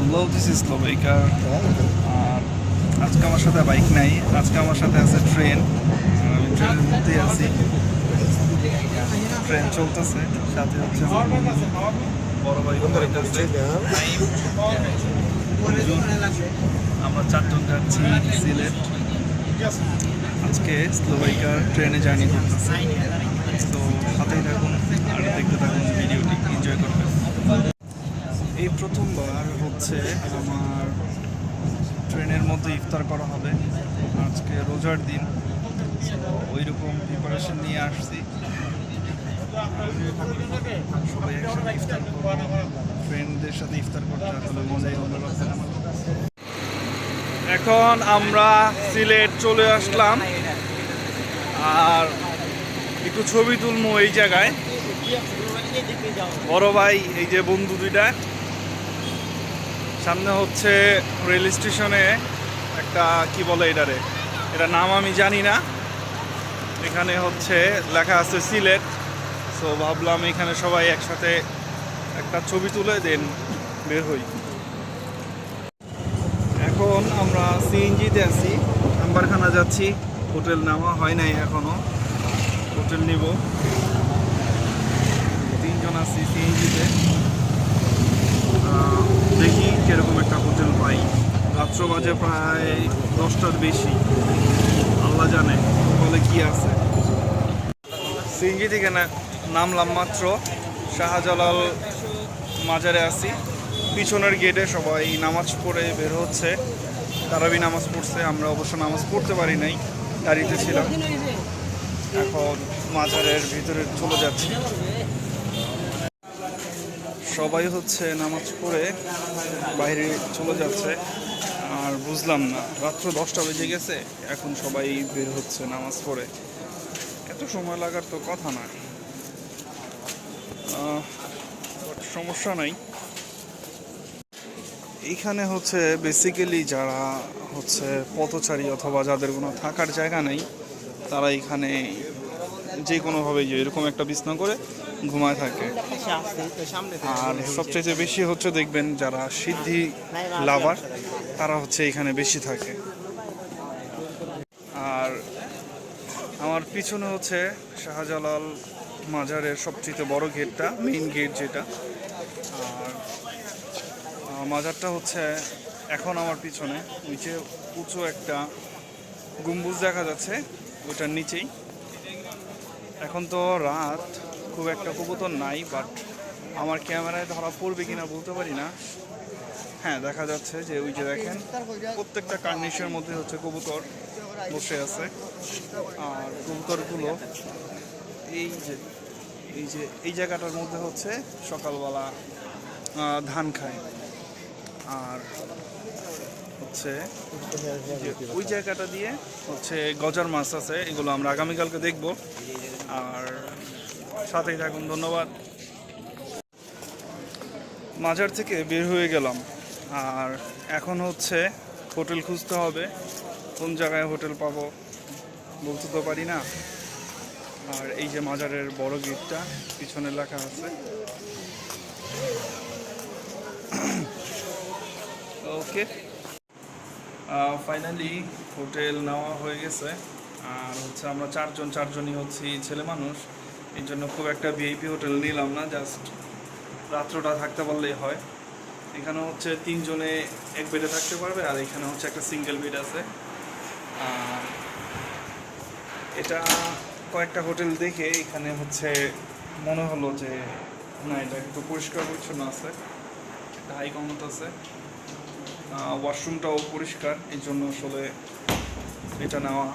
Hello this is লোবেকার আর আজকে আমার সাথে বাইক নাই আজকে আমার সাথে আছে ট্রেন আমি ট্রেনের মধ্যেই আছি। ট্রেন চলতেছে সাথে হচ্ছে বড় হইতেছে আমরা চারজন যাচ্ছি সিলেট। আজকে স্লোভাইকার ট্রেনে জার্নি করতেছি। তো সাথেই থাকুন আর দেখতে থাকুন। হচ্ছে আমার ট্রেনের মধ্যে ইফতার করা হবে। আজকে রোজার দিন ওই রকম প্রিপারেশন নিয়ে আসছি। সবাই একসাথে ইফতার ফ্রেন্ডদের সাথে ইফতার করতে আসলে মজাই অন্যরকম এখন আমরা সিলেট চলে আসলাম। আর একটু ছবি তুলবো এই জায়গায়। বড় ভাই, এই যে বন্ধু দুইটা। সামনে হচ্ছে রেল স্টেশনে একটা, কি বলে এটারে? এটা নাম আমি জানি না। এখানে হচ্ছে লেখা আছে সিলেট। সো ভাবলাম এখানে সবাই একসাথে একটা ছবি তুলে দেন, বের হই। এখন আমরা সিএনজিতে আছি। আম্বারখানা যাচ্ছি। হোটেল নেওয়া হয় নাই এখনও। হোটেল নিব। তিনজন আছি সিএনজিতে। দেখি কীরকম একটা হোটেল পাই রাত্র বাজে প্রায় দশটার বেশি। আল্লাহ জানে, বলে কি আছে। সিঙ্গি থেকে নামলাম মাত্র। শাহজালাল মাজারে আছি। পিছনের গেটে সবাই নামাজ পড়ে বের হচ্ছে। তারাবি নামাজ পড়ছে, আমরা অবশ্য নামাজ পড়তে পারি নাই, গাড়িতে ছিলাম। এখন মাজারের ভিতরে চলে যাচ্ছি। সবাই হচ্ছে নামাজ পড়ে বাইরে চলে যাচ্ছে। আর বুঝলাম না, রাত্র দশটা বেজে গেছে, এখন সবাই বের হচ্ছে নামাজ পড়ে। এত সময় লাগার তো কথা না সমস্যা নাই। এইখানে হচ্ছে বেসিক্যালি যারা হচ্ছে পথচারী অথবা যাদের কোনো থাকার জায়গা নেই, তারা এখানে যে কোনোভাবে এরকম একটা বিছনা করে ঘুমায় থাকে। আর সবচেয়ে বেশি হচ্ছে দেখবেন যারা সিদ্ধি লাভার তারা হচ্ছে এখানে বেশি থাকে। আর আমার পিছনে হচ্ছে শাহজালাল মাজারের সবচেয়ে বড় গেটটা মেইন গেট যেটা। আর মাজারটা হচ্ছে এখন আমার পিছনে ওই যে উঁচু একটা গম্বুজ দেখা যাচ্ছে ওইটার নিচেই। এখন তো রাত খুব একটা কবুতর নাই বাট আমার ক্যামেরায় ধরা পড়বে কিনা বলতে পারি না। হ্যাঁ দেখা যাচ্ছে যে ওই যে দেখেন, প্রত্যেকটা কার্নিশের মধ্যে হচ্ছে কবুতর বসে আছে। আর কবুতরগুলো এই যে এই যে, এই জায়গাটার মধ্যে হচ্ছে সকালবেলা ধান খায়। আর হচ্ছে ওই জায়গাটা দিয়ে হচ্ছে গজার মাছ আছে, এগুলো আমরা আগামীকালকে দেখব। আর সাথেই থাকুন, ধন্যবাদ। মাজার থেকে বের হয়ে গেলাম। আর এখন হচ্ছে হোটেল খুঁজতে হবে। কোন জায়গায় হোটেল পাবো বলতে তো পারি না। আর এই যে মাজারের বড় গেটটা, পিছনে লেখা আছে। ওকে। ফাইনালি হোটেল নেওয়া হয়ে গেছে। আর হচ্ছে আমরা চারজন, চারজনই হচ্ছি ছেলে মানুষ। এই জন্য খুব একটা ভিআইপি হোটেল নিলাম না জাস্ট রাত্রটা থাকতে পারলেই হয়। এখানে হচ্ছে তিনজনে এক বেডে থাকতে পারবে, আর এখানে হচ্ছে একটা সিঙ্গেল বেড আছে। আর এটা কয়েকটা হোটেল দেখে এখানে হচ্ছে মনে হলো যে, না, এটা একটু পরিষ্কার পরিচ্ছন্ন আছে, একটা হাই কমত আছে। ওয়াশরুমটাও পরিষ্কার, এই জন্য আসলে এটা নেওয়া